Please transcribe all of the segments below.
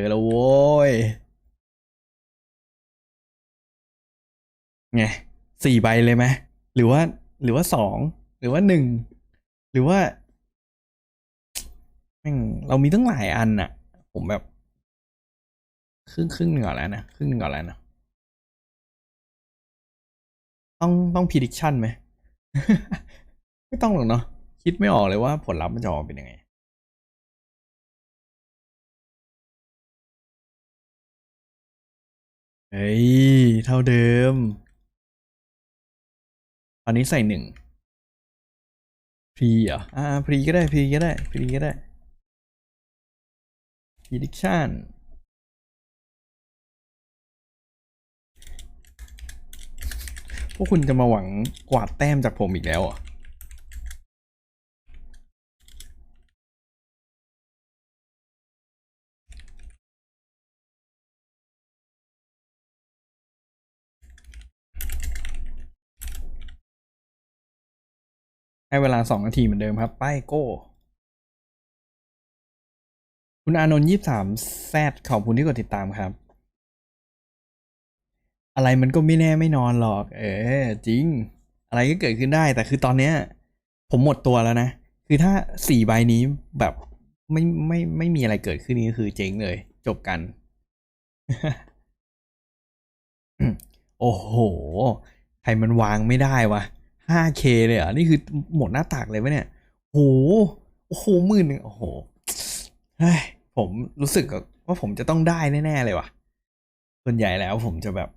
อแล้วโว้ยไงสี่ใบเลยไหมหรือว่า หรือว่าสองหรือว่าหนึ่งหรือว่าแม่งเรามีตั้งหลายอันน่ะผมแบบ ครึ่งครึ่งหนึ่งก่อนแล้วนะครึ่งหนึ่งก่อนแล้วนะต้องต้อง prediction ไหม ไม่ต้องหรอกเนาะคิดไม่ออกเลยว่าผลลัพธ์มันจะออกเป็นยังไง เฮ้ย เท่าเดิมตอนนี้ใส่หนึ่งพรีเหรออ่าพรีก็ได้พรีก็ได้พรีก็ได้ prediction พวกคุณจะมาหวังกวาดแต้มจากผมอีกแล้วอะ ให้เวลาสองนาทีเหมือนเดิมครับ ป้ายโก้ คุณอานนท์ยี่สามแซดขอบคุณที่กดติดตามครับ อะไรมันก็ไม่แน่ไม่นอนหรอก เออ จริง อะไรก็เกิดขึ้นได้ แต่คือตอนเนี้ย ผมหมดตัวแล้วนะ คือถ้าสี่ใบนี้แบบไม่ไม่ไม่มีอะไรเกิดขึ้นนี่ก็คือเจ๊งเลย จบกัน โอ้โห ใครมันวางไม่ได้วะ 5K เลยอะนี่คือหมดหน้าตักเลยปะเนี่ยโหโอ้โหหมื่นหนึ่งโอ้โหเฮ้ยผมรู้สึกว่าผมจะต้องได้แน่ๆเลยว่ะ ส่วนใหญ่แล้วผมจะแบบ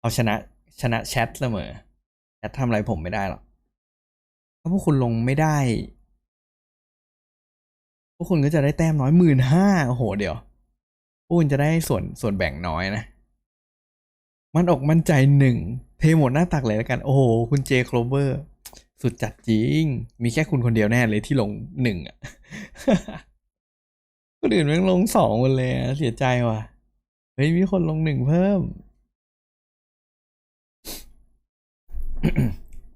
เอาชนะชนะแชทเสมอแชททำอะไรผมไม่ได้หรอกถ้าพวกคุณลงไม่ได้ พวกคุณก็จะได้แต้มน้อยหมื่นห้าโอ้โหเดี๋ยวพวกคุณจะได้ส่วนส่วนแบ่งน้อยนะ มันอกมั่นใจหนึ่งเทหมดหน้าตักเลยแล้วกัน โอ้โห คุณเจคโคลเบอร์ สุดจัดจริง มีแค่คุณคนเดียวแน่เลยที่ลงหนึ่งอะคนอื่นแม่งลงสองหมดเลยเสียใจว่ะ เฮ้ย มีคนลงหนึ่งเพิ่ม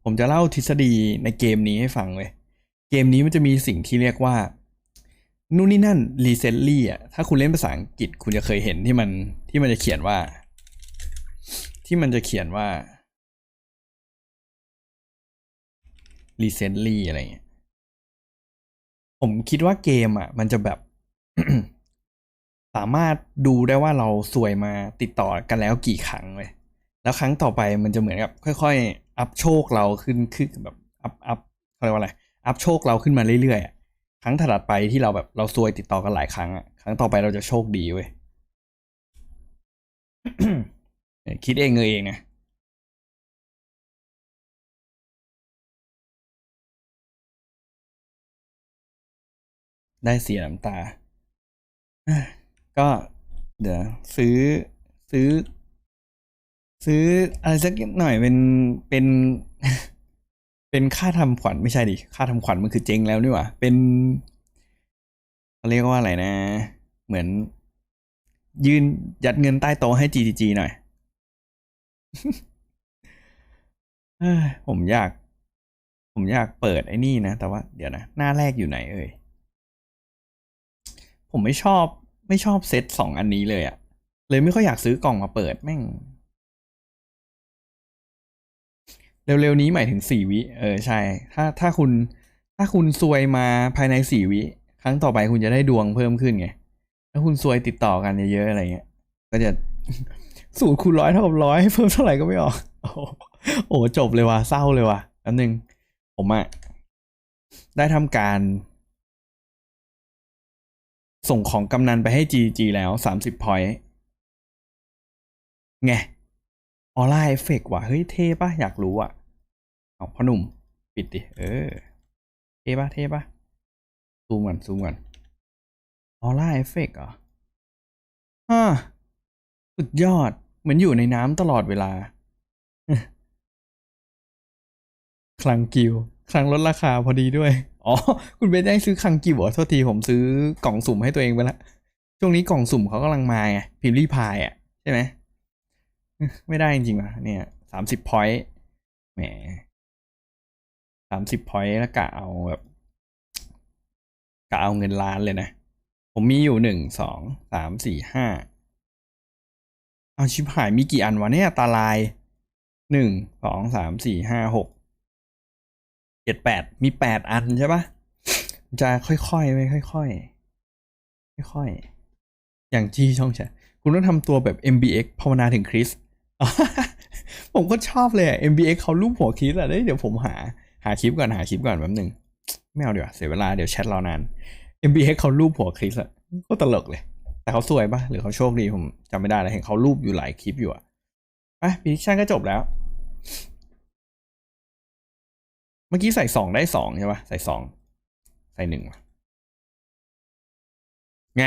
ผมจะเล่าทฤษฎีในเกมนี้ให้ฟังเลย เกมนี้มันจะมีสิ่งที่เรียกว่า นู่นนี่นั่น recently อะ ถ้าคุณเล่นภาษาอังกฤษคุณจะเคยเห็นที่มันที่มันจะเขียนว่า ที่มันจะเขียนว่า recently อะไรเงี้ย ผมคิดว่าเกมอะ มันจะแบบ สามารถดูได้ว่าเราสวยมาติดต่อกันแล้วกี่ครั้งเลยแล้วครั้งต่อไปมันจะเหมือนกับ ค่อยๆ อัพโชคเราขึ้นขึ้นแบบอัพอัพเขาเรียกว่าอะไร อัพโชคเราขึ้นมาเรื่อยๆครั้งถัดไปที่เราแบบเราซวยติดต่อกันหลายครั้งอะ ครั้งต่อไปเราจะโชคดีเว้ย คิดเองเงยเองนะได้เสียน้ำตา ก็เดี๋ยวซื้อซื้อ ซื้ออะไรสักหน่อยเป็นเป็นเป็นค่าทำขวัญไม่ใช่ดิค่าทำขวัญมันคือเจ๊งแล้วนี่หว่าเป็นเขาเรียกว่าอะไรนะ เหมือน ยืนยัดเงินใต้โต๊ะให้ GTG หน่อย ผมอยาก ผมอยากเปิดไอ้นี่นะ แต่ว่าเดี๋ยวนะ หน้าแรกอยู่ไหนเอ่ย ผมไม่ชอบไม่ชอบเซตสองอันนี้เลยอะเลยไม่ค่อยอยากซื้อกล่องมาเปิดแม่ง เร็วๆนี้หมายถึงสี่วิ เออใช่ ถ้าถ้าคุณ ถ้าคุณซวยมาภายในสี่วิ ครั้งต่อไปคุณจะได้ดวงเพิ่มขึ้นไง ถ้าคุณซวยติดต่อกันเยอะๆอะไรเงี้ย ก็จะ สูตรคูณร้อยเท่ากับร้อยเพิ่มเท่าไหร่ก็ไม่ออก โอ้โหจบเลยว่ะเศร้าเลยว่ะอันหนึ่งผมอะได้ทำการ ส่งของกำนันไปให้ GG แล้วสามสิบพอยต์ไงออร่าเอฟเฟกว่ะ เฮ้ยเท่ปะอยากรู้อะเอาพ่อหนุ่ม ปิดดิ เออ เท่ปะเท่ปะซูมก่อนซูมก่อนออร่าเอฟเฟกเหรอฮ่าสุดยอด เหมือนอยู่ในน้ำตลอดเวลา คลังกิวคลังลดราคาพอดีด้วย อ๋อ คุณเบนได้ซื้อคลังกิวเหรอโทษทีผมซื้อกล่องสุ่มให้ตัวเองไปละช่วงนี้กล่องสุ่มเขากำลังมาไงพิมพ์รีพายอะ ใช่ไหมไม่ได้จริงๆว่ะเนี่ยสามสิบพอยต์แหมสามสิบพอยต์แล้วกะเอาแบบกะเอาเงินล้านเลยนะ ผมมีอยู่หนึ่งสองสามสี่ห้า เอาชิบหายมีกี่อันวะเนี่ยตาลายหนึ่งสองสามสี่ห้าหกเจ็ดแปดมีแปดอันใช่ปะจะค่อยๆไปค่อยๆค่อยๆอย่างที่ช่องแชทคุณต้องทำตัวแบบ MBX ภาวนาถึงคริสผมก็ชอบเลย MBX เขารูปหัวคริสอะเดี๋ยวผมหา หาคลิปก่อนหาคลิปก่อนแป๊บหนึ่งไม่เอาเดี๋ยวเสียเวลาเดี๋ยวแชทเรอนาน MBX เขารูปหัวคริสอะก็ตลกเลย แต่เขาสวยปะหรือเขาโชคดีผมจำไม่ได้แล้วเห็นเขารูปอยู่หลายคลิปอยู่อะไปพิชชั่นก็จบแล้ว เมื่อกี้ใส่สองได้สองใช่ปะใส่สองใส่หนึ่งไง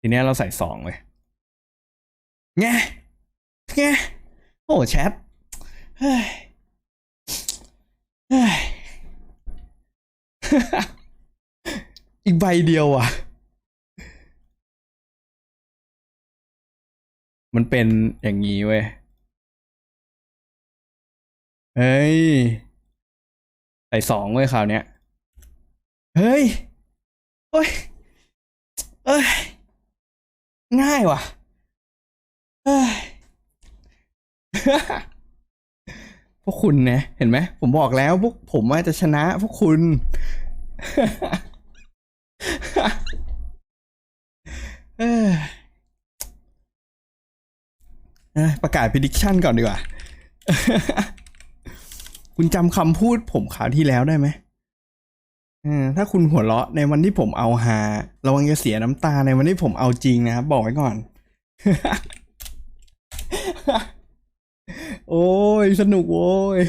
ทีเนี้ยเราใส่สองเลยไงไงโอ้แชทเฮ้ยเฮ้ย อีกใบเดียวอะ มันเป็นอย่างนี้เว้ย เฮ้ย ใส่สองเว้ยคราวเนี้ย เฮ้ยโอ้ยเอ้ย ง่ายว่ะเอ้ยพวกคุณนะเห็นไหม ผมบอกแล้วพวกผมว่าจะชนะพวกคุณ เอ้ยเอ้ย ประกาศ prediction ก่อนดีกว่า คุณจำคำพูดผมคราวที่แล้วได้ไหมถ้าคุณหัวเราะในวันที่ผมเอาหา ระวังจะเสียน้ำตาในวันที่ผมเอาจริงนะครับ บอกไว้ก่อน โอ้ย สนุกโว้ย